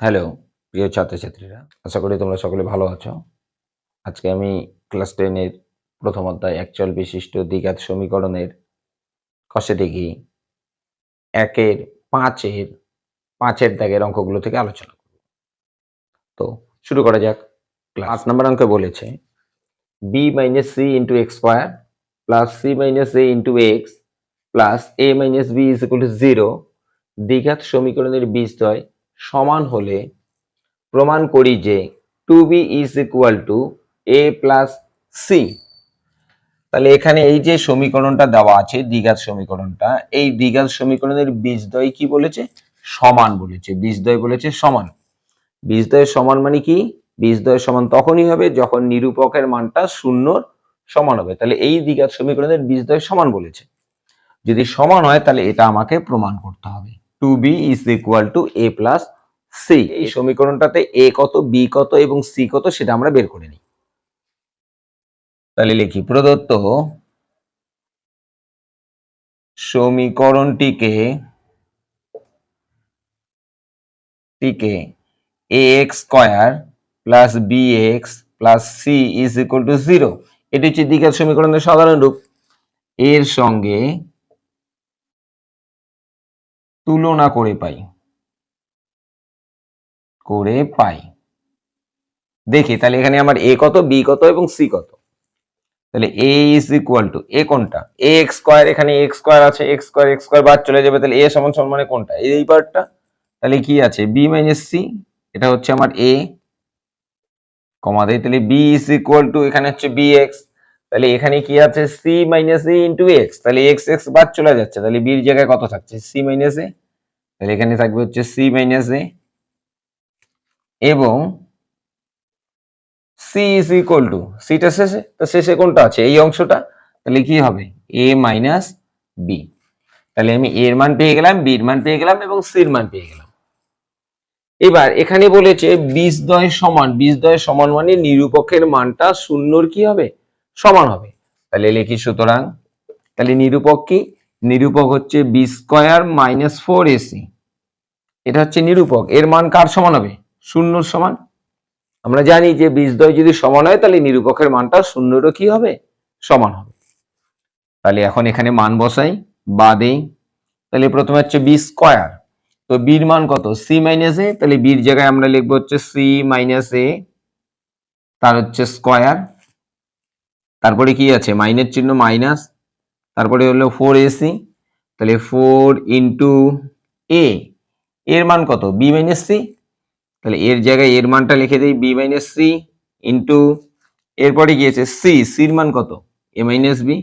Hello প্রিয় ছাত্রছাত্রীরা আশা করি তোমরা সকলে ভালো আছো। আজকে আমি ক্লাস টেনের প্রথম অধ্যায় অ্যাকচুয়াল বিশিষ্ট দ্বিঘাত সমীকরণের কষে দেখি। একের পাঁচের পাঁচের দাগের অঙ্কগুলো থেকে আলোচনা করব। তো শুরু করা যাক। ক্লাস নাম্বার অঙ্কে বলেছে B minus C into X square plus C minus A into X plus A minus B is equal to zero দ্বিঘাত সমীকরণের বীজদ্বয় সমান হলে প্রমাণ করি যে two B is equal to A plus C. তাহলে এখানে এই যে সমীকরণটা দেওয়া আছে, দ্বিঘাত সমীকরণটা, এই দ্বিঘাত সমীকরণের বীজদ্বয় কি বলেছে? সমান বলেছে। বীজদ্বয় বলেছে সমান। বীজদ্বয় সমান মানে কি? বীজদ্বয় সমান তখনই হবে যখন নিরূপকের মানটা শূন্যর সমান হবে। তাহলে এই দ্বিঘাত সমীকরণের বীজদ্বয় সমান বলেছে। যদি সমান হয় তাহলে এটা আমাকে প্রমাণ করতে হবে। Two B is equal to A plus C এই সমীকরণটাতে এ কত বি কত এবং সি কত সেটা আমরা বের করে নিই। তাহলে লিখি প্রদত্ত সমীকরণটিকে টিকে A X square plus B X plus C is equal to zero এটি হচ্ছে দ্বিঘাত সমীকরণের সাধারণ রূপ। এর সঙ্গে তুলনা করে পাই। করে পাই। দেখি, তাহলে এখানে আমার এ কত বি কত এবং সি কত? তাহলে A is equal to A কোনটা? এ এক্স স্কোয়ার এখানে এক্স স্কোয়ার আছে এক্স স্কোয়ার এক্স স্কোয়ার বাদ চলে যাবে, তাহলে এ সমান সমান মানে কোনটা? এই পার্টটা তাহলে কি আছে? বি মাইনাস সি এটা হচ্ছে আমার এ কমা দেয় তাহলে বি ইজ ইকুয়াল টু এখানে হচ্ছে বি এক্স তাহলে এখানে কি আছে? C minus A into X তাহলে এক্স এক্স বাদ চলে যাচ্ছে। তাহলে বির জায়গায় কত থাকছে? সি মাইনাস এ তাহলে এখানে থাকবে হচ্ছে সি মাইনাস এ এবং সি ইজ ইকুয়াল টু সিটা শেষে? তো শেষে কোনটা আছে? এই অংশটা? তাহলে কি হবে? এ মাইনাস বি তাহলে আমি এর মান পেয়ে গেলাম বির মান পেয়ে গেলাম এবং সির মান পেয়ে গেলাম। এবার এখানে বলেছে বীজদ্বয় সমান। বীজদ্বয় সমান মানে নিরূপকের মানটা শূন্যর কি হবে? সমান হবে। তাহলে লিখি সুতরাং, তাহলে নিরূপক কি? নিরূপক হচ্ছে B square minus four AC এটা হচ্ছে নিরূপক। এর মান কার সমান হবে? শূন্যর সমান। আমরা জানি যে বীজদ্বয় যদি সমান হয়, তাহলে নিরূপকের মানটা শূন্যরও কি হবে? সমান হবে। তাহলে এখন এখানে মান বসাই, বা দেই। তাহলে প্রথমে হচ্ছে বি স্কোয়ার তো বির মান কত? সি মাইনাস এ তাহলে বির জায়গায় আমরা লিখব হচ্ছে সি মাইনাস এ তার হচ্ছে স্কোয়ার তারপরে কি আছে? মাইনের চিহ্ন মাইনাস, তারপরে হলো ফোর এসি তাহলে ফোর ইন্টু এ এর মান কত? বি মাইনাস সি তাহলে এর জায়গায় এর মানটা লিখে দিই বি মাইনাস সি ইন্টু এরপরে গিয়েছে সি সির মান কত? A minus B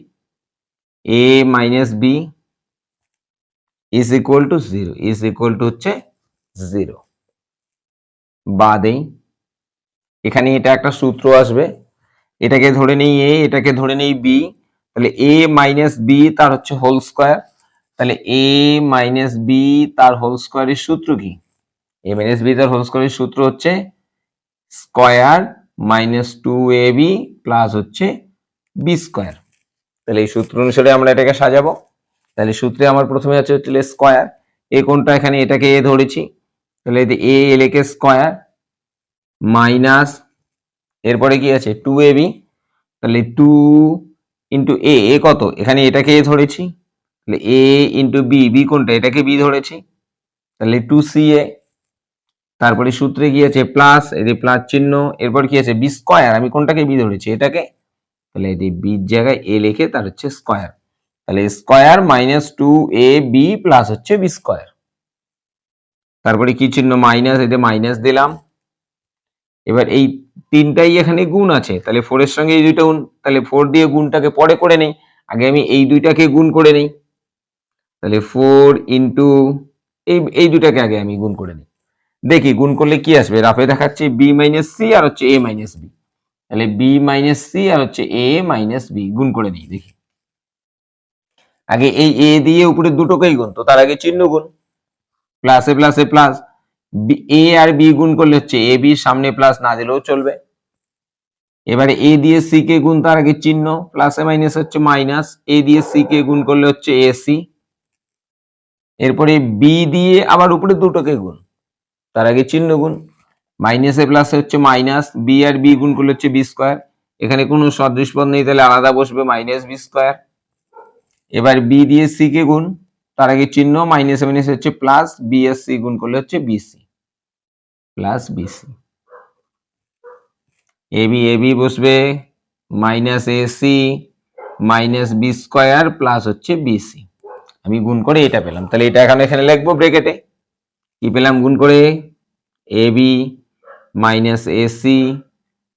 A minus B is equal to zero is equal to হচ্ছে জিরো বাদেই এখানে এটা একটা সূত্র আসবে এটাকে ধরে নেই এ, এটাকে ধরে নেই বি, তাহলে এ মাইনাস বি তার হচ্ছে হোল স্কোয়ার তাহলে এ মাইনাস বি তার হোল স্কোয়ারের সূত্র কি? এ মাইনাস বি তার হোল স্কোয়ারের সূত্র হচ্ছে square minus two A B plus হচ্ছে বি স্কোয়ার তাহলে এই সূত্র অনুসারে আমরা এটাকে সাজাবো। তাহলে সূত্রে আমার প্রথমে আছে হচ্ছে স্কোয়ার, এ কোনটা এখানে এটাকে এ ধরেছি। তাহলে এ এলেকে স্কোয়ার মাইনাস এরপরে কি আছে? টু এ বি তাহলে টু ইন্টু এ এ কত? এখানে এটাকে এ ধরেছি। তাহলে এ ইন্টু বি বি কোনটা? এটাকে বি ধরেছি। তাহলে টু সি এ তারপরে সূত্রে কি আছে? প্লাস এই প্লাস চিহ্ন, এরপর কি আছে? বি স্কোয়ার আমি কোনটাকে বি ধরেছি? এটাকে। তাহলে এই বির জায়গায় এ লিখে তার হচ্ছে স্কোয়ার তাহলে square minus two A B plus হচ্ছে বি স্কোয়ার তারপরে কি চিহ্ন? মাইনাস এতে মাইনাস দিলাম। এবার এই তিনটাই এখানে গুণ আছে। তাহলে ফোরের সঙ্গে এই দুইটা গুণ, তাহলে ফোর দিয়ে গুণটাকে পরে করে নেই। আগে আমি এই দুইটাকে গুণ করে নেই। তাহলে ফোর ইন্টু এই এই দুটাকে আগে আমি গুণ করে নিই। দেখি, গুণ করলে কি আসবে? রাফে দেখাচ্ছে বি মাইনাস সি আর হচ্ছে এ মাইনাস বি তাহলে বি মাইনাস সি আর হচ্ছে এ মাইনাস বি গুণ করে নিই, দেখি। আগে এই এ দিয়ে উপরে দুটোকেই গুণ, তো তার আগে চিহ্ন গুণ। প্লাসে প্লাসে প্লাস এ আর বি গুণ করলে হচ্ছে এ বি সামনে প্লাস না দিলেও চলবে। এবারে এ দিয়ে সি কে গুণ তার আগে চিহ্ন প্লাসে মাইনাস হচ্ছে মাইনাস এ দিয়ে সি কে গুণ করলে হচ্ছে এ সি এরপরে বি দিয়ে আবার উপরে দুটোকে গুণ, তার আগে চিহ্ন গুণ মাইনাস প্লাস হচ্ছে মাইনাস বি আর বি গুণ করলে হচ্ছে বি স্কোয়ার এখানে কোনো সদৃশ পদ নেই, তাহলে আলাদা বসবে মাইনাস বি স্কোয়ার এবার বি দিয়ে সি কে গুণ, তার আগে চিহ্ন মাইনাস মাইনাস হচ্ছে প্লাস বি এস সি গুণ করলে হচ্ছে BC plus BC AB AB বসবে minus AC minus B square plus হচ্ছে বিসি আমি গুণ করে এটা পেলাম। তাহলে এটা এখন এখানে লিখব ব্রেকেটে কি পেলাম? গুণ করে A B minus AC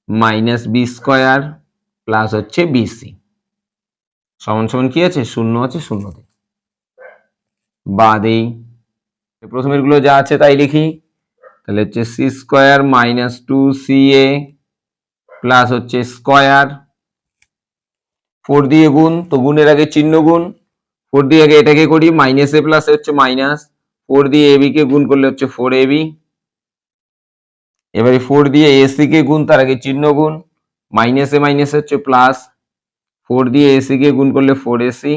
minus B square plus হচ্ছে বিসি সমান সমান কি আছে? শূন্য আছে শূন্যতে বাদেই প্রথমেরগুলো যা আছে তাই লিখি। তাহলে হচ্ছে C square minus two C A plus হচ্ছে স্কোয়ার। ফোর দিয়ে গুণ, তো গুণের আগে চিহ্ন গুণ। ফোর দিয়ে আগে এটাকে করি মাইনাস এ প্লাস হচ্ছে মাইনাস ফোর দিয়ে এবি কে গুণ করলে হচ্ছে ফোর এবি এবারে ফোর দিয়ে এসি কে গুণ, তার আগে চিহ্ন গুণ। মাইনাসে মাইনাস হচ্ছে প্লাস ফোর দিয়ে এসি কে গুণ করলে ফোর এসি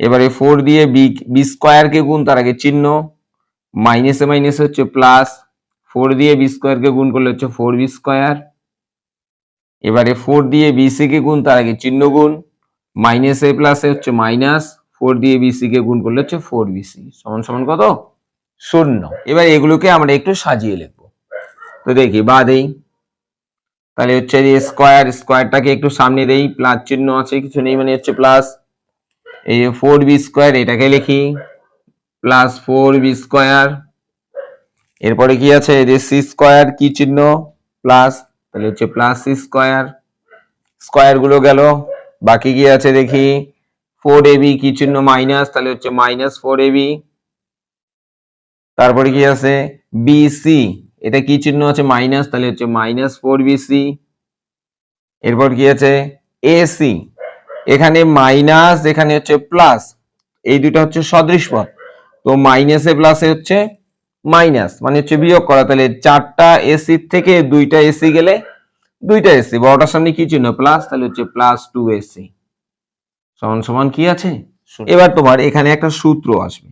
এবারে ফোর দিয়ে বি বি স্কোয়ার কে গুণ, তার আগে চিহ্ন। মাইনাসে মাইনাস হচ্ছে প্লাস ফোর দিয়ে বি স্কোয়ার কে গুণ করলে হচ্ছে ফোর বি স্কোয়ার। এবারে ফোর দিয়ে বিসি কে গুণ, তার আগে চিহ্ন গুণ। মাইনাস এ প্লাস এ হচ্ছে মাইনাস, ফোর দিয়ে বিসি কে গুণ করলে হচ্ছে ফোর বিসি সমান সমান কত? শূন্য। এবার এগুলোকে আমরা একটু সাজিয়ে লিখব। তো দেখি, বা দেই। তাহলে হচ্ছে যে স্কোয়ার, স্কোয়ারটাকে একটু সামনে দেই, প্লাস চিহ্ন আছে, কিছু নেই মানে হচ্ছে প্লাস। এই ফোর বি স্কোয়ার, এটাকে লিখি। প্লাস ফোর বি স্কোয়ার এরপরে কি আছে? যে সি স্কোয়ার কি চিহ্ন? প্লাস তাহলে হচ্ছে প্লাস সি স্কোয়ার স্কোয়ারগুলো গেল। বাকি কি আছে দেখি? ফোর এবি কি চিহ্ন? মাইনাস তাহলে হচ্ছে মাইনাস ফোর এবি তারপরে কি আছে? বিসি এটা কি চিহ্ন আছে? মাইনাস তাহলে হচ্ছে মাইনাস ফোর বিসি এরপর কি আছে? এসি এখানে মাইনাস এখানে হচ্ছে প্লাস এই দুটো হচ্ছে সদৃশ পদ। তো মাইনাসে প্লাসে হচ্ছে মাইনাস মানে হচ্ছে বিয়োগ করা। তাহলে চারটা এসি থেকে দুইটা এসি গেলে দুইটা এসি বড়টার সামনে কি চিহ্ন? প্লাস তাহলে হচ্ছে প্লাস টু এসি সমান সমান কি আছে? এবার তোমার এখানে একটা সূত্র আসবে।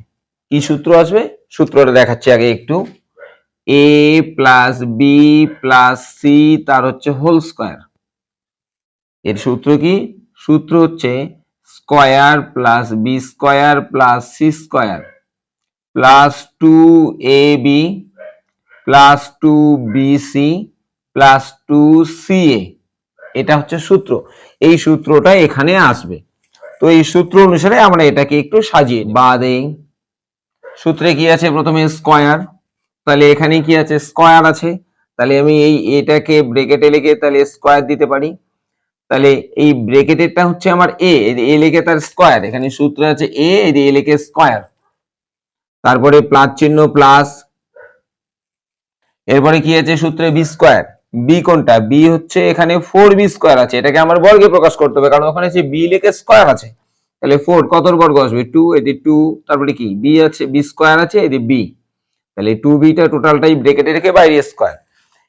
কি সূত্র আসবে? সূত্রটা দেখাচ্ছি আগে একটু। A plus B plus C তার হচ্ছে হোল স্কোয়ার এর সূত্র কি? সূত্র হচ্ছে square plus B square plus C square plus two A B plus two B C plus two C A এটা হচ্ছে সূত্র। এই সূত্রটা এখানে আসবে। তো এই সূত্র অনুসারে আমরা এটাকে একটু সাজিয়ে। বা দেই সূত্রে কি আছে? প্রথমে স্কোয়ার তাহলে এখানে কি আছে? স্কোয়ার আছে। তাহলে আমি এই এটাকে ব্রেকেটে লিখে তাহলে স্কোয়ার দিতে পারি। তাহলে এই ব্রেকেটেরটা হচ্ছে আমার এ এ তার স্কোয়ার এখানে সূত্র আছে এ এ লিখে স্কোয়ার তারপরে প্লাস চিহ্ন প্লাস। এরপরে কি আছে সূত্রে বি স্কোয়ার বি কোনটা? বি হচ্ছে এখানে ফোর বি স্কোয়ার আছে। এটাকে আমার বর্গে প্রকাশ করতে হবে, কারণ ওখানে যে বি লিখে স্কোয়ার আছে, তাহলে ফোর কতর বর্গ আসবে? টু এদি টু তারপরে কি? বি আছে বি স্কোয়ার আছে এদি বি তাহলে টু বিটা টোটালটাই ব্রেকেটে রেখে বাইরে স্কোয়ার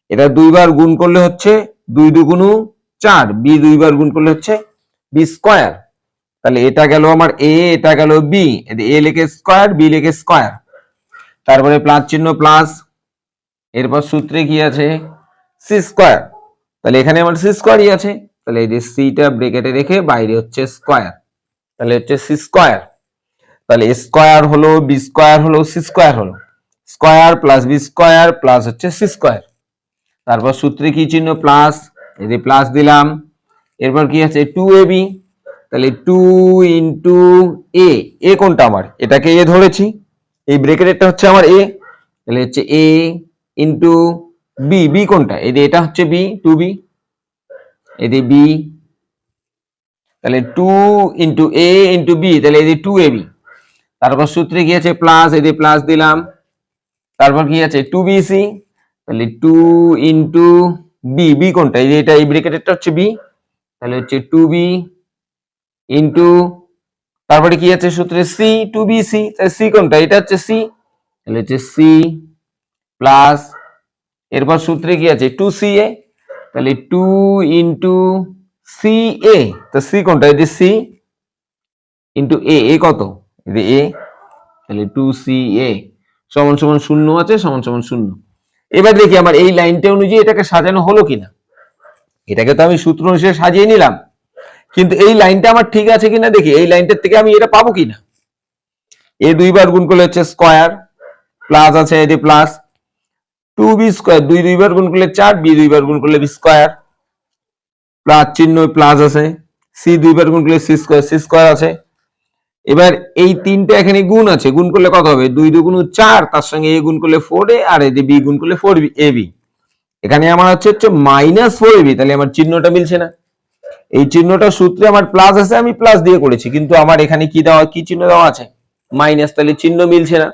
এটা দুইবার গুণ করলে হচ্ছে দুই দুগুণু চার। বি দুইবার গুণ করলে হচ্ছে বি স্কোয়ার তাহলে এটা গেল আমার এ এটা গেল বি এ লেখে স্কোয়ার বি লেখে স্কোয়ার তারপরে প্লাস চিহ্ন প্লাস এরপর সূত্রে কি আছে? সি স্কোয়ার তাহলে এখানে আমার সি স্কোয়ারই আছে। তাহলে এই যে সিটা ব্রেকেটে রেখে বাইরে হচ্ছে স্কোয়ার তাহলে হচ্ছে সি স্কোয়ার তাহলে স্কোয়ার হলো বি স্কোয়ার হলো সি স্কোয়ার হলো। Square plus B square plus হচ্ছে সি স্কোয়ার তারপর সূত্রে কি চিহ্ন? প্লাস এই যে প্লাস দিলাম। এরপর কি আছে? টু এ বি তাহলে টু ইন্টু এ এ কোনটা আমার? এটাকে এ ধরেছি। এই ব্রেকেটেরটা হচ্ছে আমার এ তাহলে হচ্ছে এ ইন্টু বি বি কোনটা? এই এটা হচ্ছে বি টু বি যে বি তাহলে two into A into B তাহলে যে টু এ বি তারপর সূত্রে কি আছে? প্লাস যে প্লাস দিলাম। তারপর কি আছে? টু বি সি তাহলে টু ইন্টু বি বি কোনটা? এই যে এটা, এই ব্রেকেটেরটা হচ্ছে বি তাহলে হচ্ছে টু বি ইন্টু তারপরে কি আছে সূত্রে সি টু বি সি তাহলে সি কোনটা? এটা হচ্ছে সি তাহলে হচ্ছে সি প্লাস এরপর সূত্রে কি আছে? টু সি এ তাহলে টু ইন্টু সি এ তো সি কোনটা? যে সি ইন্টু এ এ কত? যে এ তাহলে টু সি এ সমান সমান শূন্য আছে, সমান সমান শূন্য। এবার দেখি আমার এই লাইনটা অনুযায়ী এটাকে সাজানো হলো কিনা। এটাকে তো আমি সূত্র অনুসারে সাজিয়ে নিলাম। কিন্তু এই লাইনটা আমার ঠিক আছে কিনা দেখি। এই লাইনটার থেকে আমি এটা পাবো কিনা? এ দুইবার গুণ করলে হচ্ছে স্কোয়ার প্লাস আছে এটি প্লাস টু বি স্কোয়ার দুই দুইবার গুণ করলে চার বি দুইবার গুণ করলে বি স্কোয়ার প্লাস চিহ্ন প্লাস আছে সি দুইবার গুণ করলে সি স্কোয়ার সি স্কোয়ার আছে। এবার এই তিনটে এখানে গুণ আছে, গুণ করলে কত হবে? দুই দুগুণ চার, তার সঙ্গে এ গুণ করলে ফোর এ আর এতে বি গুণ করলে ফোর বি এ বি এখানে আমার হচ্ছে হচ্ছে মাইনাস ফোর বি তাহলে আমার চিহ্নটা মিলছে না। এই চিহ্নটা সূত্রে আমার প্লাস আছে, আমি প্লাস দিয়ে করেছি। কিন্তু আমার এখানে কি দেওয়া, কি চিহ্ন দেওয়া আছে? মাইনাস তাহলে চিহ্ন মিলছে না।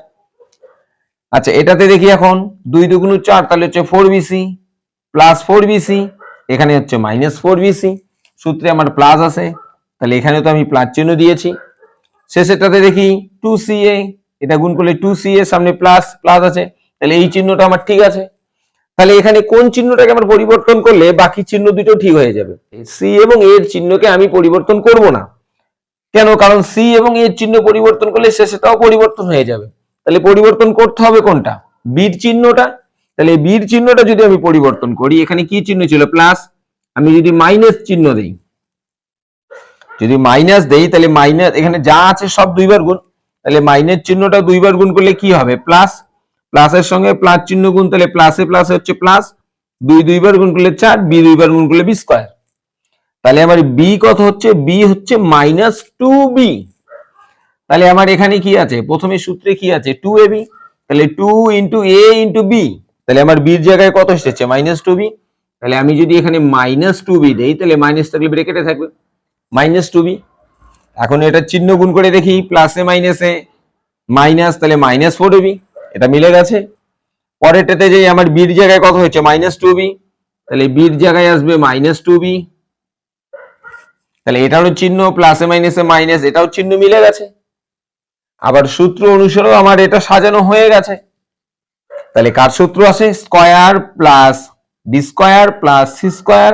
আচ্ছা এটাতে দেখি এখন, দুই দুগুণ চার, তাহলে হচ্ছে four BC plus four BC এখানে হচ্ছে মাইনাস ফোর বিসি সূত্রে আমার প্লাস আছে। তাহলে এখানে তো আমি প্লাস চিহ্ন দিয়েছি। শেষেরটাতে দেখি টু সি এ এটা গুণ করলে টু সি এ সামনে প্লাস প্লাস আছে। তাহলে এই চিহ্নটা আমার ঠিক আছে। তাহলে এখানে কোন চিহ্নটাকে আমার পরিবর্তন করলে বাকি চিহ্ন দুটো ঠিক হয়ে যাবে? সি এবং এর চিহ্নকে আমি পরিবর্তন করব না। কেন? কারণ সি এবং এর চিহ্ন পরিবর্তন করলে শেষেটাও পরিবর্তন হয়ে যাবে। তাহলে পরিবর্তন করতে হবে কোনটা? বীর চিহ্নটা। তাহলে বীর চিহ্নটা যদি আমি পরিবর্তন করি, এখানে কি চিহ্ন ছিল? প্লাস আমি যদি মাইনাস চিহ্ন দেই। যদি মাইনাস দেই, তাহলে মাইনাস এখানে যা আছে সব দুইবার গুণ। তাহলে মাইনাস চিহ্নটা দুইবার গুণ করলে কি হবে? প্লাস প্লাসের সঙ্গে প্লাস চিহ্ন গুণ, তাহলে প্লাসে প্লাসে হচ্ছে প্লাস, দুই দুইবার গুণ করলে চার, বি দুইবার গুণ করলে বি স্কোয়ার। তাহলে আমার বি কত হচ্ছে? বি হচ্ছে মাইনাস টু বি। তাহলে আমার এখানে কি আছে? প্রথমে সূত্রে কি আছে? Two A B. তাহলে two into A into B. তাহলে আমার বির জায়গায় কত এসেছে? Minus two B. তাহলে আমি যদি এখানে মাইনাস টু বি দেই, তাহলে মাইনাস থাকলে ব্রেকেটে থাকবে। Minus two B. এখন এটা চিহ্ন গুণ করে দেখি, প্লাসে মাইনাসে। মাইনাস, তাহলে মাইনাস ফোর বি। এটা মিলে গেছে। পরেরটাতে যে আমার বির জায়গায় কত হয়েছে? মাইনাস টু বি তাহলে বির জায়গায় আসবে মাইনাস টু বি তাহলে এটারও চিহ্ন প্লাসে মাইনাসে মাইনাস এটাও চিহ্ন মিলে গেছে। আবার সূত্র অনুসারেও আমার এটা সাজানো হয়ে গেছে। তাহলে কার সূত্র আছে square plus B square plus C square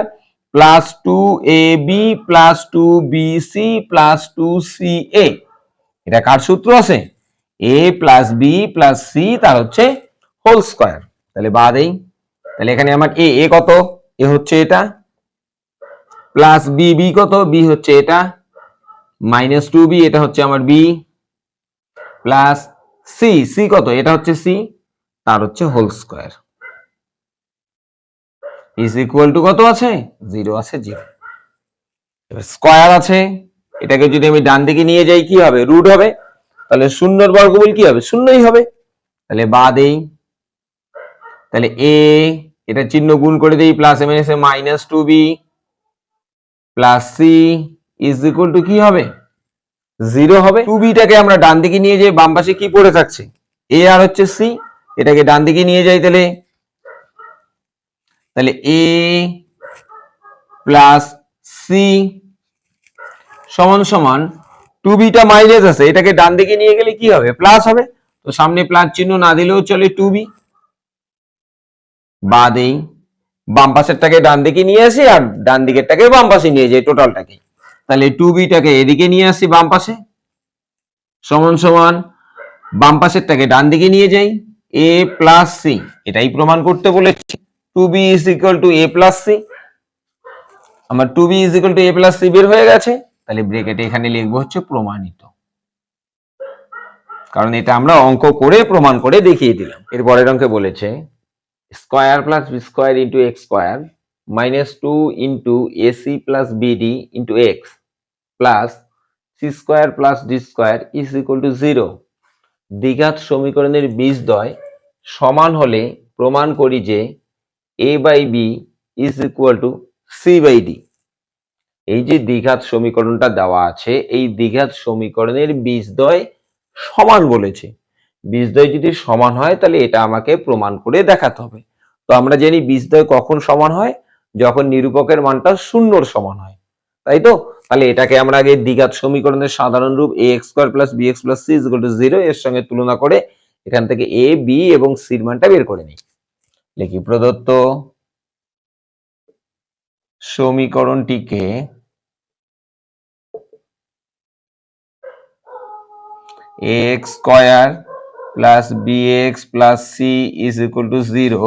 plus two A B plus two B C plus two C A এটা কার সূত্র আছে A plus B plus C তার হচ্ছে হোল স্কয়ার তাহলে বাদ এই। তাহলে এখানে আমার এ এ কত? এ হচ্ছে এটা। প্লাস বি বি কত? বি হচ্ছে এটা। মাইনাস টু বি এটা হচ্ছে আমার বি প্লাস সি সি কত? এটা হচ্ছে সি তার হচ্ছে whole square is equal to কত আছে? জিরো আছে জিরো স্কয়ার আছে। এটাকে যদি আমি ডান দিকে নিয়ে যাই, কি হবে? রুট হবে। তাহলে শূন্যর বর্গমূল কি হবে? শূন্যই হবে। তাহলে বাদ এই তাহলে এ এটা চিহ্ন গুণ করে দেই plus M S minus two B plus C is equal to কি হবে? জিরো হবে। টু বিটাকে আমরা ডান দিকে নিয়ে যাই বাম পাশে কি পড়ে থাকছে? এ আর হচ্ছে সি এটাকে ডান দিকে নিয়ে যাই তাহলে। তাহলে এ প্লাস সি সমান সমান টু বিটা মাইনাস আছে, এটাকে ডান দিকে নিয়ে গেলে কি হবে? প্লাস হবে? তো সামনে প্লাস চিহ্ন না দিলেও চলে টু বি। বাদ এই বাম পাশেরটাকে ডান দিকে নিয়ে আসি আর ডান দিকেরটাকে বাম পাশে নিয়ে যাই টোটালটাকে তাহলে টু বিটাকে এদিকে নিয়ে আসি বাম পাশে। সমান সমান বাম পাশেরটাকে ডান দিকে নিয়ে যাই এ প্লাস সি এটাই প্রমাণ করতে বলেছি। Two B is equal to A plus C আমার two B is equal to A plus C বের হয়ে গেছে। তাহলে ব্রেকেটে এখানে লিখব হচ্ছে প্রমাণিত। কারণ এটা আমরা অঙ্ক করে, প্রমাণ করে দেখিয়ে দিলাম। এর পরের অঙ্কে বলেছে square plus B square into X square minus two into AC plus BD into X plus C square plus D square is equal to zero দ্বিঘাত সমীকরণের বীজদ্বয় সমান হলে প্রমাণ করি যে A by B is equal to C by D এই যে দ্বিঘাত সমীকরণটা দেওয়া আছে, এই দ্বিঘাত সমীকরণের বীজদ্বয় সমান বলেছে। বীজদ্বয় যদি সমান হয়, তাহলে এটা আমাকে প্রমাণ করে দেখাতে হবে। তো আমরা জানি বীজদ্বয় কখন সমান হয়? যখন নিরূপকের মানটা শূন্যর সমান হয়। তাই তো? তাহলে এটাকে আমরা আগে দ্বিঘাত সমীকরণের সাধারণ রূপ A X square plus B X plus C equal to zero এর সঙ্গে তুলনা করে এখান থেকে এ বি এবং সির মানটা বের করে নিই। লিখি প্রদত্ত সমীকরণটিকে X square plus B X plus C is equal to zero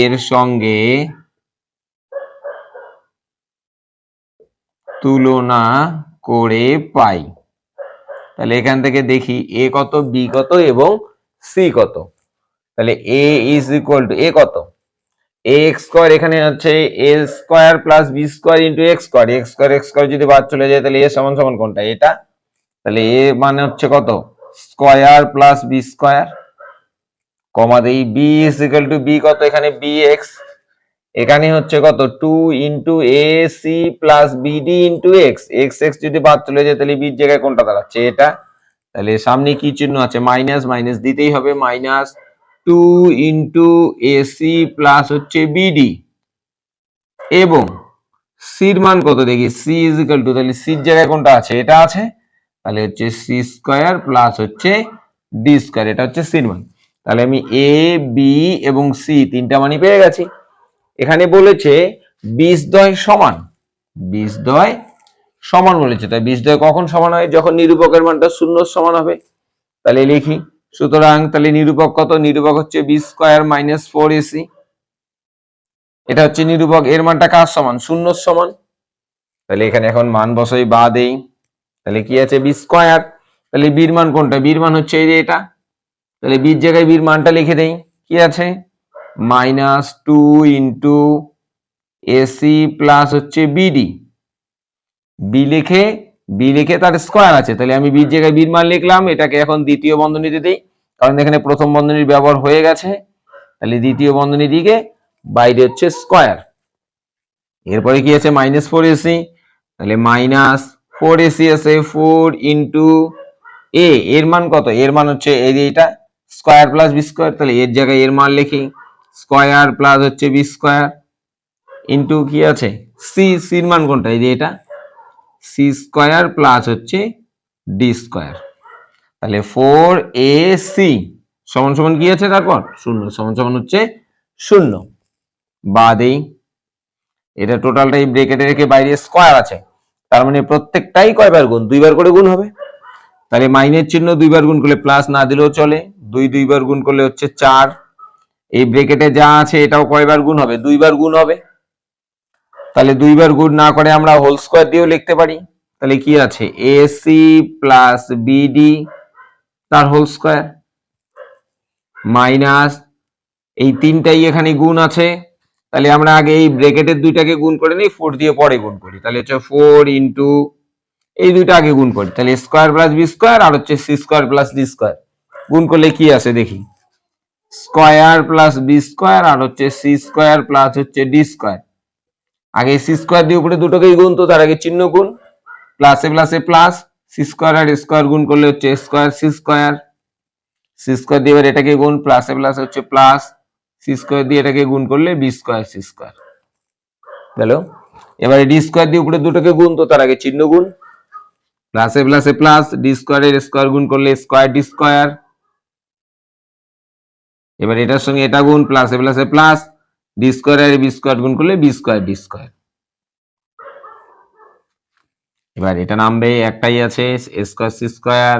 এর সঙ্গে তুলনা করে পাই। তাহলে এখান থেকে দেখি এ কত বি কত এবং সি কত। তাহলে A is equal to A কত? এ এক্স স্কোয়ার এখানে হচ্ছে A square plus B square into X square X square X square যদি বাদ চলে যায়, তাহলে এ সমান সমান কোনটা? এটা তাহলে এ মানে হচ্ছে কত? Square plus B square comma দেই B is equal to B কত এখানে? বি এক্স এখানে হচ্ছে কত? Two into A C plus BD into X X X যদি বাদ চলে যায় তাহলে বির জায়গায় কোনটা দাঁড়াচ্ছে? এটা। তাহলে সামনে কি চিহ্ন আছে? মাইনাস মাইনাস দিতেই হবে। Minus two into AC plus হচ্ছে বিডি এবং সির মান কত দেখি? সি ইজ ইকাল টু তাহলে সির জায়গায় কোনটা আছে? এটা আছে? তাহলে হচ্ছে সি স্কোয়ার প্লাস হচ্ছে ডি স্কোয়ার এটা হচ্ছে সির মান। তাহলে আমি এ বি এবং সি তিনটা মানই পেয়ে গেছি। এখানে বলেছে বিশ দয় সমান, বিশ দয় সমান বলেছে। তাই বিশ দয় কখন সমান হয়? যখন নিরূপকের মানটা শূন্য সমান হবে। তাহলে লিখি, সুতরাং তাহলে নিরূপক কত? নিরূপক হচ্ছে B square minus four AC এটা হচ্ছে নিরূপক, এর মানটা কার সমান? শূন্য সমান। তাহলে এখানে এখন মান বসাই বা দেই। তাহলে কি আছে বি স্কোয়ার তাহলে বীর মান কোনটা? বীর মান হচ্ছে এই যে এটা। তাহলে বীর জায়গায় বীর মানটা লিখে দেই। কি আছে? Minus two into AC plus হচ্ছে বিডি বি লিখে বি লিখে তার স্কোয়ার আছে। তাহলে আমি বির জায়গায় বীর মান লিখলাম, এটাকে এখন দ্বিতীয় বন্ধনীতে দিই। কারণ এখানে প্রথম বন্ধনীর ব্যবহার হয়ে গেছে। তাহলে দ্বিতীয় বন্ধনী দিকে বাইরে হচ্ছে স্কোয়ার এরপরে কি আছে? মাইনাস ফোর এসি তাহলে মাইনাস ফোর এসি আছে ফোর ইন্টু এ এর মান কত? এর মান হচ্ছে এই যে এটা স্কোয়ার প্লাস বি স্কোয়ার তাহলে এর জায়গায় এর মান লিখি স্কোয়ার প্লাস হচ্ছে বি স্কোয়ার ইন্টু কি আছে? সি সির মান কোনটা? এই যে এটা সি স্কোয়ার প্লাস হচ্ছে ডি স্কোয়ার তাহলে ফোর এ সি সমান সমান কি আছে তারপর? শূন্য, সমান সমান হচ্ছে শূন্য। বা দেই এটা টোটালটাই ব্রেকেটে রেখে বাইরে স্কোয়ার আছে। তার মানে প্রত্যেকটাই কয়বার গুণ? দুইবার করে গুণ হবে। তাহলে মাইনের চিহ্ন দুইবার গুণ করলে প্লাস না দিলেও চলে। দুই দুইবার গুণ করলে হচ্ছে চার। এই ব্রেকেটে যা আছে এটাও কয়বার গুণ হবে? দুইবার গুণ হবে। তাহলে দুইবার গুণ না করে আমরা হোল স্কোয়ার দিয়েও লিখতে পারি। তাহলে কি আছে? এসি প্লাস বিডি তার হোল স্কোয়ার মাইনাস এই তিনটাই এখানে গুণ আছে। তাহলে আমরা আগে এই ব্রেকেটের দুইটাকে গুণ করে নিই ফোর দিয়ে পরে গুণ করি। তাহলে হচ্ছে ফোর ইন্টু এই দুইটা আগে গুণ করি। তাহলে স্কোয়ার প্লাস বি স্কোয়ার আর হচ্ছে C square plus D square গুণ করলে কি আছে দেখি? স্কোয়ার প্লাস বি স্কোয়ার আর হচ্ছে সি স্কোয়ার প্লাস হচ্ছে ডি স্কোয়ার আগে সি স্কোয়ার দিয়ে উপরে দুটোকেই গুণ তো, তার আগে চিহ্ন গুণ। প্লাসে প্লাসে প্লাস সি স্কোয়ার আর স্কোয়ার গুণ করলে হচ্ছে square C square C square দিয়ে এবার এটাকে গুণ প্লাসে প্লাস হচ্ছে প্লাস সি স্কোয়ার দিয়ে এটাকে গুণ করলে বি স্কোয়ার সি স্কোয়ার গেল? এবারে ডি স্কোয়ার দিয়ে উপরে দুটোকে গুণ, তো তার আগে চিহ্ন গুণ। প্লাসে প্লাসে প্লাস ডি স্কোয়ারের স্কোয়ার গুণ করলে স্কোয়ার ডি স্কোয়ার এবার এটার সঙ্গে এটা গুণ প্লাসে প্লাসে plus D square B square গুণ করলে বি স্কোয়ার ডি স্কোয়ার এবার এটা নামবে, একটাই আছে A square C square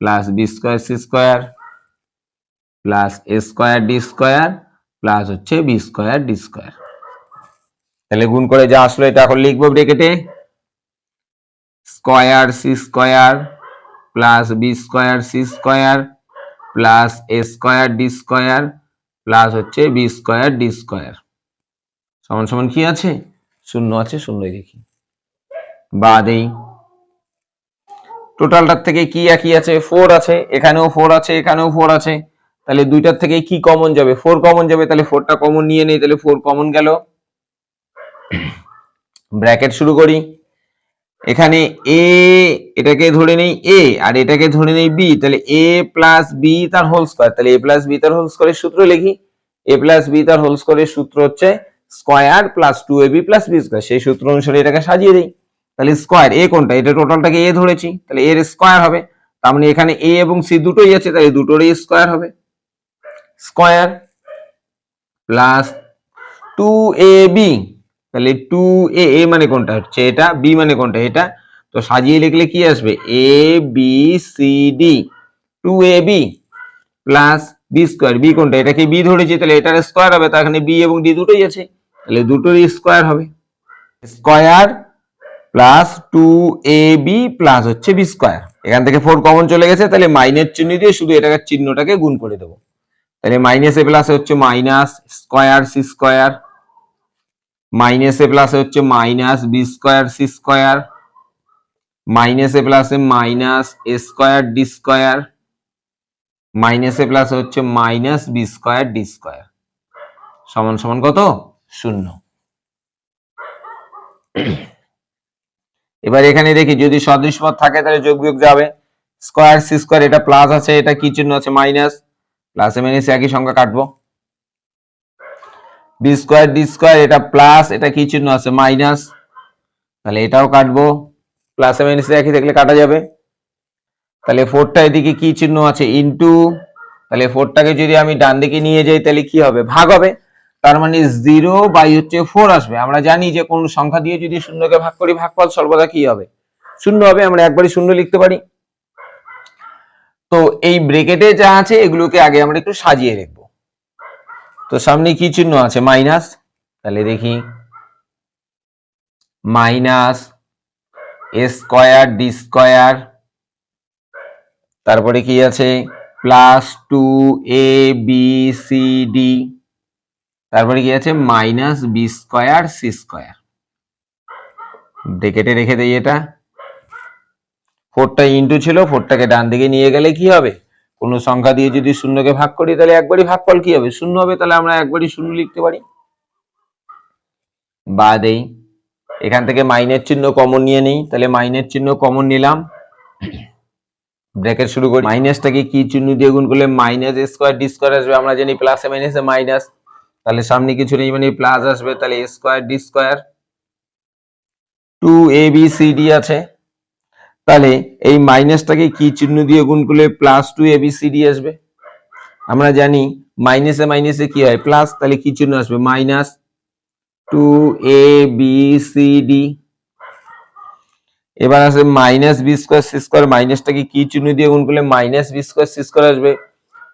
plus B square C square plus A square D square plus হচ্ছে বি স্কোয়ার ডি স্কোয়ার তাহলে গুণ করে যা আসলো এটা এখন লিখব ব্রেকেটে square C square plus B square C square plus A square D square plus হচ্ছে বি স্কোয়ার ডি স্কোয়ার সমান সমান কি আছে? শূন্য আছে, শূন্যই দেখি। বা দেই টোটালটার থেকে কি একই আছে? ফোর আছে, এখানেও ফোর আছে, এখানেও ফোর আছে। তাহলে দুইটার থেকে কি কমন যাবে? ফোর কমন যাবে, তাহলে ফোরটা কমন নিয়ে নেই, তাহলে ফোর কমন গেল। ব্র্যাকেট শুরু করি। এখানে এ এটাকে ধরে নেই এ আর এটাকে ধরে নেই বি তাহলে এ প্লাস বি তার হোল স্কোয়ার তাহলে এ প্লাস বি তার হোল স্কোয়ারের সূত্র লিখি। এ প্লাস বি তার হোল স্কোয়ারের সূত্র হচ্ছে square plus two A B plus B square সেই সূত্র অনুসারে এটাকে সাজিয়ে দিই। তাহলে স্কোয়ার এ কোনটা? এটা টোটালটাকে এ ধরেছি, তাহলে এর স্কোয়ার হবে। তার মানে এখানে এ এবং সি দুটোই আছে, তাহলে দুটোরই স্কোয়ার হবে। Square plus two A B. তাহলে টু এ এ মানে কোনটা হচ্ছে এটা, বি মানে কোনটা এটা? তো সাজিয়ে লিখলে কি আসবে? A B C D, two A B plus B square. B কোনটা? এটা কি বি ধরেছি, তাহলে এটার স্কোয়ার হবে, তার এখানে বি এবং ডি দুটোই আছে। তাহলে দুটোরই স্কোয়ার হবে। Square plus two A B plus হচ্ছে বি স্কোয়ার। এখান থেকে ফোর কমন চলে গেছে, তাহলে মাইনাস চিহ্ন দিয়ে শুধু এটাকে চিহ্নটাকে গুণ করে দেবো। তাহলে মাইনাস এ প্লাস হচ্ছে minus square C square minus A plus হচ্ছে minus B square C square minus A প্লাসে minus A square D square minus A plus হচ্ছে minus B square D square সমান সমান কত? শূন্য। এবার এখানে দেখি, যদি সদৃশ পদ থাকে তাহলে যোগ বিয়োগ যাবে। স্কোয়ার সি স্কোয়ার এটা প্লাস আছে, এটা কি চিহ্ন আছে? মাইনাস প্লাসে মাইনাস একই সংখ্যা কাটবো। বি স্কোয়ার ডি স্কোয়ার এটা প্লাস এটা কি চিহ্ন আছে? মাইনাস তাহলে এটাও কাটবো। প্লাসে মাইনাসে একই থাকলে কাটা যাবে। তাহলে ফোরটা এদিকে কি চিহ্ন আছে? ইনটু তাহলে ফোরটাকে যদি আমি ডান দিকে নিয়ে যাই, তাহলে কি হবে? ভাগ হবে। তার মানে জিরো বাই হচ্ছে ফোর আসবে। আমরা জানি যে কোন সংখ্যা দিয়ে যদি শূন্যকে ভাগ করি, ভাগফল সর্বদা কি হবে? শূন্য হবে, আমরা একবারই শূন্য লিখতে পারি। তো এই ব্রেকেটে যা আছে এগুলোকে আগে আমরা একটু সাজিয়ে রাখব। তো সামনে কি চিহ্ন আছে? মাইনাস, তাহলে দেখি। Minus, A square, D square. তারপরে কি আছে? Plus two, A, B, C, D. তারপরে কি আছে? Minus B square, C square. ব্রেকেটে রেখে দেই এটা। ফোরটা ইন্টু ছিল, ফোরটাকে ডান দিকে নিয়ে গেলে কি হবে? কোনো সংখ্যা দিয়ে যদি শূন্যকে ভাগ করি, তাহলে একবারই ভাগফল কি হবে? শূন্য হবে, তাহলে আমরা একবারই শূন্য লিখতে পারি। বা দেই এখান থেকে মাইনের চিহ্ন কমন নিয়ে নেই, তাহলে মাইনের চিহ্ন কমন নিলাম। ব্র্যাকেট শুরু করি। মাইনাসটাকে কি চিহ্ন দিয়ে গুণ করলে? মাইনাস স্কোয়ার ডি স্কোয়ার আসবে। আমরা জানি প্লাসে মাইনাসে মাইনাস তাহলে সামনে কিছু নেই মানে প্লাস আসবে। তাহলে square D square two A B C D আছে। তাহলে এই মাইনাসটাকে কি চিহ্ন দিয়ে গুণ করলে plus two A B C D আসবে? আমরা জানি মাইনাসে মাইনাসে কি হয়? প্লাস তাহলে কি চিহ্ন আসবে? Minus two A B C D এবার আসবে minus B square C square মাইনাসটাকে কি চিহ্ন দিয়ে গুণ করলে minus B square C square আসবে?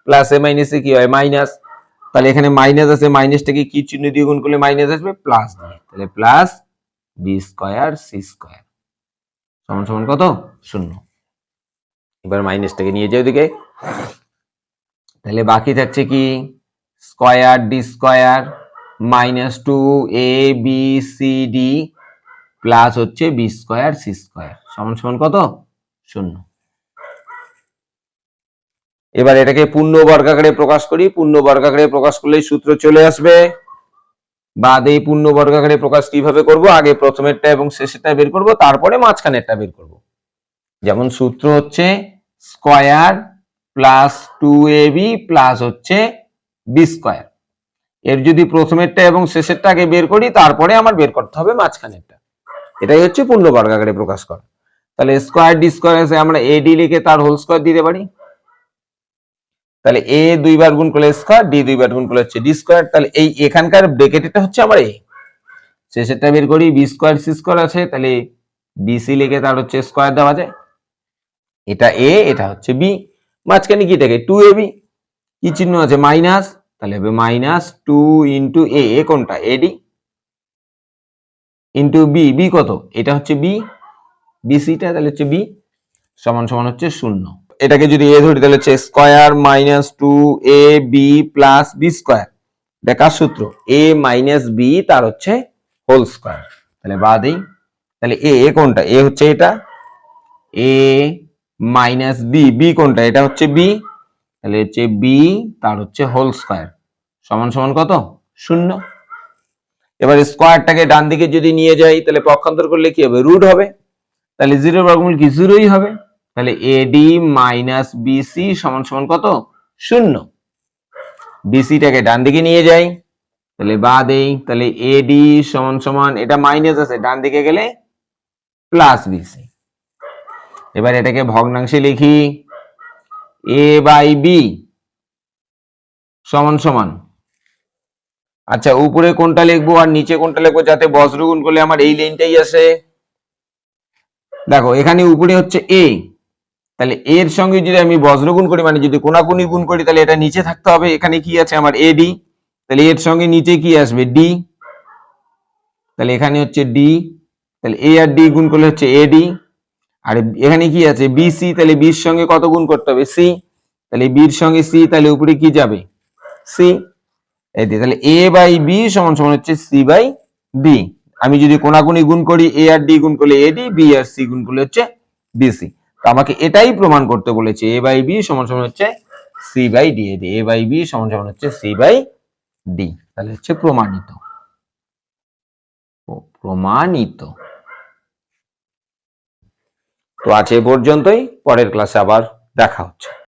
প্লাস এ মাইনাসে কি হয়? মাইনাস তাহলে এখানে মাইনাস আছে মাইনাসটাকে কি চিহ্ন দিয়ে গুণ করলে মাইনাস আসবে? প্লাস দিয়ে। তাহলে plus B square C square সমান সমান কত? শূন্য। এবার মাইনাসটাকে নিয়ে যাও ওদিকে। তাহলে বাকি থাকছে কি? Square D square minus two A B C D plus হচ্ছে বি স্কোয়ার সি স্কোয়ার সমান সমান কত? শূন্য। এবার এটাকে পূর্ণ বর্গাকারে প্রকাশ করি। পূর্ণ বর্গাকারে প্রকাশ করলেই সূত্র চলে আসবে। বাদ এই পূর্ণ বর্গাকারে প্রকাশ কীভাবে করব? আগে প্রথমেরটা এবং শেষেরটা বের করব, তারপরে মাঝখানেরটা বের করব। যেমন সূত্র হচ্ছে square plus two A B plus হচ্ছে বি স্কয়ার। এর যদি প্রথমেরটা এবং শেষেরটা আগে বের করি, তারপরে আমার বের করতে হবে মাঝখানেরটা। এটাই হচ্ছে পূর্ণ বর্গাকারে প্রকাশ করা। তাহলে স্কয়ার ডি স্কয়ার আমরা এ ডি লিখে তার হোল স্কয়ার দিতে পারি। তাহলে এ দুইবার গুণ করলে স্কয়ার ডি দুইবার গুণ করলে হচ্ছে ডি স্কোয়ার তাহলে এই এখানকার ব্রেকেটটা হচ্ছে আমার এ শেষেরটা বের করি বি স্কয়ার সি স্কোয়ার আছে, তাহলে বিসি লিখে তার হচ্ছে স্কোয়ার দেওয়া যায়। এটা এ এটা হচ্ছে বি মাঝখানে কি থাকে টু এ বি কি চিহ্ন আছে? মাইনাস তাহলে হবে minus two into A A কোনটা? এডি ইন্টু বি বি কত? এটা হচ্ছে বি বিসিটা তাহলে হচ্ছে বি সমান সমান হচ্ছে শূন্য। এটাকে যদি এ ধরি তাহলে হচ্ছে square minus two A B plus B square দেখার সূত্র এ মাইনাস বি তার হচ্ছে হোল স্কোয়ার তাহলে বাদেই তাহলে এ এ কোনটা? এ হচ্ছে এটা। এ মাইনাস বি বি কোনটা? এটা হচ্ছে বি তাহলে হচ্ছে বি তার হচ্ছে হোল স্কোয়ার সমান সমান কত? শূন্য। এবার স্কোয়ারটাকে ডান দিকে যদি নিয়ে যাই, তাহলে পক্ষান্তর করলে কি হবে? রুট হবে। তাহলে জিরো বর্গমূল কি? জিরোই হবে। তাহলে এডি মাইনাস বিসি সমান সমান কত? শূন্য। বিসিটাকে ডান দিকে নিয়ে যাই। তাহলে বা দেই, তাহলে এডি সমান সমান, এটা মাইনাস আছে, ডান দিকে গেলে প্লাস বিসি এবার এটাকে ভগ্নাংশে লিখি। এ বাই বি সমান সমান। আচ্ছা উপরে কোনটা লিখব আর নিচে কোনটা লিখব যাতে বজ্রগুণ করলে আমার এই লাইনটাই আসে? দেখো, এখানে উপরে হচ্ছে এ তাহলে এর সঙ্গে যদি আমি বজ্র গুণ করি মানে যদি কোনাকুনি গুণ করি, তাহলে এটা নিচে থাকতে হবে। এখানে কি আছে আমার? এডি তাহলে এর সঙ্গে নিচে কি আসবে? ডি তাহলে এখানে হচ্ছে ডি তাহলে এ আর ডি গুণ করলে হচ্ছে এডি আর এখানে কি আছে? বিসি তাহলে বির সঙ্গে কত গুণ করতে হবে? সি তাহলে বির সঙ্গে সি তাহলে উপরে কি যাবে? সি এই তাহলে এ বাই বি সমান সমান হচ্ছে সি বাই ডি আমি যদি কোনাকুনি গুণ করি এ আর ডি গুণ করলে এডি বি আর সি গুণ করলে হচ্ছে বিসি আমাকে এটাই প্রমাণ করতে বলেছে এ বাই বি সমান সমান হচ্ছে C by D A by B সমান সমান হচ্ছে সি বাই ডি। তাহলে হচ্ছে প্রমাণিত। প্রমাণিত। তো আজ এ পর্যন্তই, পরের ক্লাসে আবার দেখা হচ্ছে।